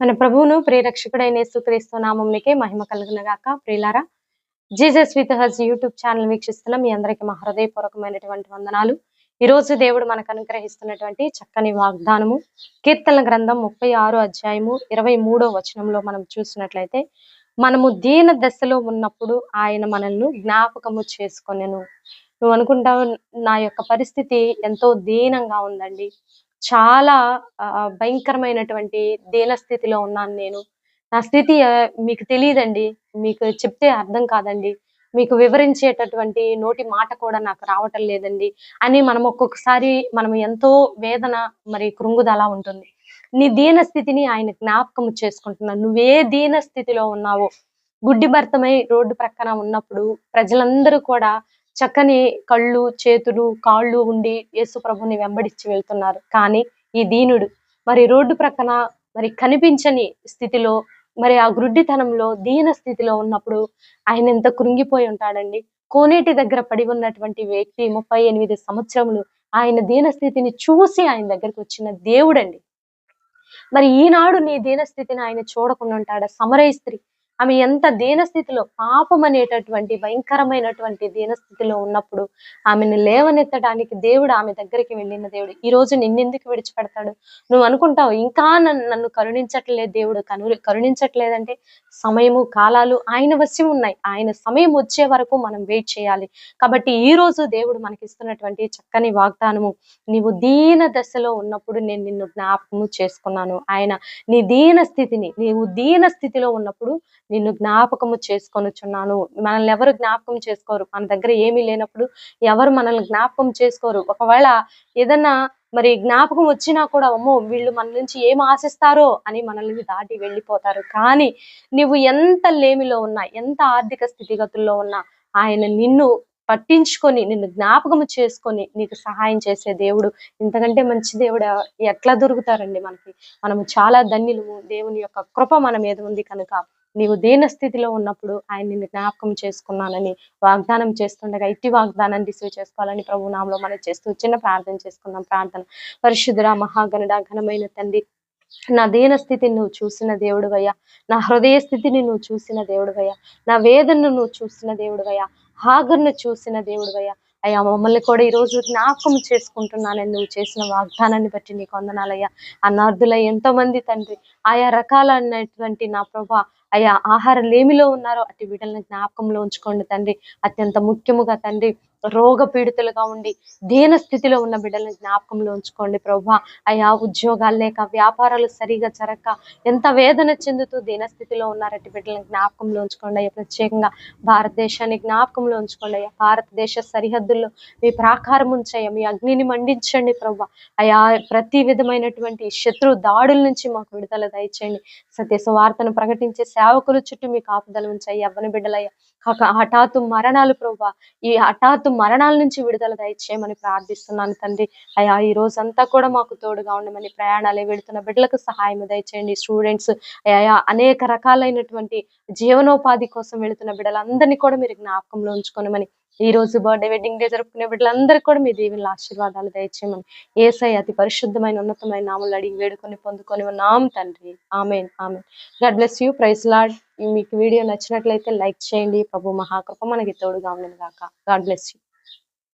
మన ప్రభువును ప్రేరక్షకుడైన యేసుక్రీస్తు నామంనికే మహిమ కలుగునగాక. ప్రియులారా Jesus with us YouTube channel వీక్షిస్తున్న మీ అందరికీ మా హృదయపూర్వకమైనటువంటి వందనాలు. ఈ రోజు దేవుడు మనకు అనుగ్రహిస్తున్నటువంటి చక్కని వాగ్దానము కీర్తన గ్రంథం ముప్పై ఆరు అధ్యాయము ఇరవై మూడో వచనంలో మనం చూసినట్లయితే మనము దీన దశలో ఉన్నప్పుడు ఆయన మనల్ని జ్ఞాపకము చేసుకొనెను. నువ్వు అనుకుంటావు నా యొక్క పరిస్థితి ఎంతో దీనంగా ఉందండి. చాలా ఆ, భయంకరమైనటువంటి దీన స్థితిలో ఉన్నాను నేను. నా స్థితి మీకు తెలియదండి. మీకు చెప్తే అర్థం కాదండి. మీకు వివరించేటటువంటి నోటి మాట కూడా నాకు రావటం లేదండి. అని మనం ఒక్కొక్కసారి మనం ఎంతో వేదన మరి కృంగుదల ఉంటుంది. నీ దీన స్థితిని ఆయన జ్ఞాపకం చేసుకుంటున్నాను నువ్వే దీన స్థితిలో ఉన్నావో గుడ్డి భర్తమై రోడ్డు ప్రక్కన ఉన్నప్పుడు ప్రజలందరూ కూడా చక్కని కళ్ళు చేతులు కాళ్ళు ఉండి యేసు ప్రభుని వెంబడించి వెళ్తున్నారు. కానీ ఈ దీనుడు మరి రోడ్డు ప్రక్కన మరి కనిపించని స్థితిలో మరి ఆ గుడ్డితనంలో దీన స్థితిలో ఉన్నప్పుడు ఆయన ఎంత కృంగిపోయి ఉంటాడండి. కోనేటి దగ్గర పడి ఉన్నటువంటి వ్యక్తి ముప్పై ఎనిమిది సంవత్సరములు ఆయన దీన స్థితిని చూసి ఆయన దగ్గరికి వచ్చిన దేవుడండి. మరి ఈనాడు నీ దీన స్థితిని ఆయన చూడకుండా ఉంటాడా? సమరయ స్త్రీ ఆమె ఎంత దీన స్థితిలో పాపం అనేటటువంటి భయంకరమైనటువంటి దీన స్థితిలో ఉన్నప్పుడు ఆమెను లేవనెత్తడానికి దేవుడు ఆమె దగ్గరికి వెళ్ళిన దేవుడు ఈ రోజు నిన్నెందుకు విడిచిపెడతాడు? నువ్వు అనుకుంటావు ఇంకా నన్ను నన్ను కరుణించట్లేదు దేవుడు కను కరుణించట్లేదంటే సమయము కాలాలు ఆయన వశ్యం ఉన్నాయి. ఆయన సమయం వచ్చే వరకు మనం వెయిట్ చేయాలి. కాబట్టి ఈ రోజు దేవుడు మనకి ఇస్తున్నటువంటి చక్కని వాగ్దానము నీవు దీన దశలో ఉన్నప్పుడు నేను నిన్ను జ్ఞాపకము చేసుకున్నాను. ఆయన నీ దీన స్థితిని నీవు దీన స్థితిలో ఉన్నప్పుడు నిన్ను జ్ఞాపకము చేసుకొనుచున్నాను. మనల్ని ఎవరు జ్ఞాపకం చేసుకోరు. మన దగ్గర ఏమీ లేనప్పుడు ఎవరు మనల్ని జ్ఞాపకం చేసుకోరు. ఒకవేళ ఏదన్నా మరి జ్ఞాపకం వచ్చినా కూడా అమ్మో వీళ్ళు మన నుంచి ఏం ఆశిస్తారో అని మనల్ని దాటి వెళ్ళిపోతారు. కానీ నువ్వు ఎంత లేమిలో ఉన్నా ఎంత ఆర్థిక స్థితిగతుల్లో ఉన్నా ఆయన నిన్ను పట్టించుకొని నిన్ను జ్ఞాపకము చేసుకొని నీకు సహాయం చేసే దేవుడు ఇంతకంటే మంచి దేవుడు ఎట్లా దొరుకుతారండి మనకి? మనము చాలా ధన్యులము. దేవుని యొక్క కృప మన మీద ఉంది కనుక నీవు దీనస్థితిలో ఉన్నప్పుడు ఆయన నిన్ను జ్ఞాపకం చేసుకున్నానని వాగ్దానం చేస్తుండగా ఇట్టి వాగ్దానాన్ని రిసీవ్ చేసుకోవాలని ప్రభు నామలో మనం చేస్తూ చిన్న ప్రార్థన చేసుకుందాం. ప్రార్థన. పరిశుద్ధుడ మహాగణుడ ఘనమైన తండ్రి నా దీన స్థితిని నువ్వు చూసిన దేవుడువయ్యా. నా హృదయ స్థితిని నువ్వు చూసిన దేవుడువయ్యా. నా వేదనను నువ్వు చూసిన దేవుడువయ్యా. హాగర్ను చూసిన దేవుడువయ్యా. అయ్యా మమ్మల్ని కూడా ఈ రోజు జ్ఞాపకం చేసుకుంటున్నాను. నువ్వు చేసిన వాగ్దానాన్ని బట్టి నీకు వందనాలయ్యా అన్నార్థుల ఎంతోమంది తండ్రి ఆయా రకాలైనటువంటి నా ప్రభా అయ్యా ఆహార లేమిలో ఉన్నారో అటు వీడల్ని జ్ఞాపకంలో ఉంచుకోండి తండ్రి. అత్యంత ముఖ్యముగా తండ్రి రోగ పీడితులుగా ఉండి దీన స్థితిలో ఉన్న బిడ్డలను జ్ఞాపకంలో ఉంచుకోండి ప్రభా. అయా ఉద్యోగాలు లేక వ్యాపారాలు సరిగా జరగక ఎంత వేదన చెందుతూ దీన స్థితిలో ఉన్నారటి బిడ్డలను జ్ఞాపకంలో ఉంచుకోండి. అయ్యా ప్రత్యేకంగా భారతదేశాన్ని జ్ఞాపకంలో ఉంచుకోండి. అయ్యా భారతదేశ సరిహద్దుల్లో మీ ప్రాకారం ఉంచయ్యా మీ అగ్నిని మండించండి ప్రభా. అయా ప్రతి విధమైనటువంటి శత్రు దాడుల నుంచి మాకు విడుదల దయచేయండి. సత్య సువార్తను ప్రకటించే సేవకుల చుట్టూ మీ కాపుదల ఉంచాయి. అవ్వని బిడ్డలయ్యా హఠాత్తు మరణాలు ప్రభా. ఈ హఠాత్తు మరణాల నుంచి విడుదల దయచేయమని ప్రార్థిస్తున్నాను తండ్రి. అయ్యా ఈ రోజంతా కూడా మాకు తోడుగా ఉండమని ప్రయాణాలే వెళుతున్న బిడ్డలకు సహాయం దయచేయండి. స్టూడెంట్స్ అయ్యా అనేక రకాలైనటువంటి జీవనోపాధి కోసం వెళుతున్న బిడ్డలందరినీ కూడా మీరు జ్ఞాపకంలో ఉంచుకోనమని ఈ రోజు బర్త్డే వెడ్డింగ్ డే జరుపుకునే బిడ్డలందరూ కూడా మీ దేవుని ఆశీర్వాదాలు దయచేయమని ఏసై అతి పరిశుద్ధమైన ఉన్నతమైన నామలు అడిగి వేడుకొని పొందుకొని ఉన్నాం తండ్రి. Amen amen. God bless you praise lord మీకు వీడియో నచ్చినట్లయితే లైక్ చేయండి. ప్రభు మహాకృప మనకి తోడుగా ఉండను గాక గాడ్ బ్లెస్ యూ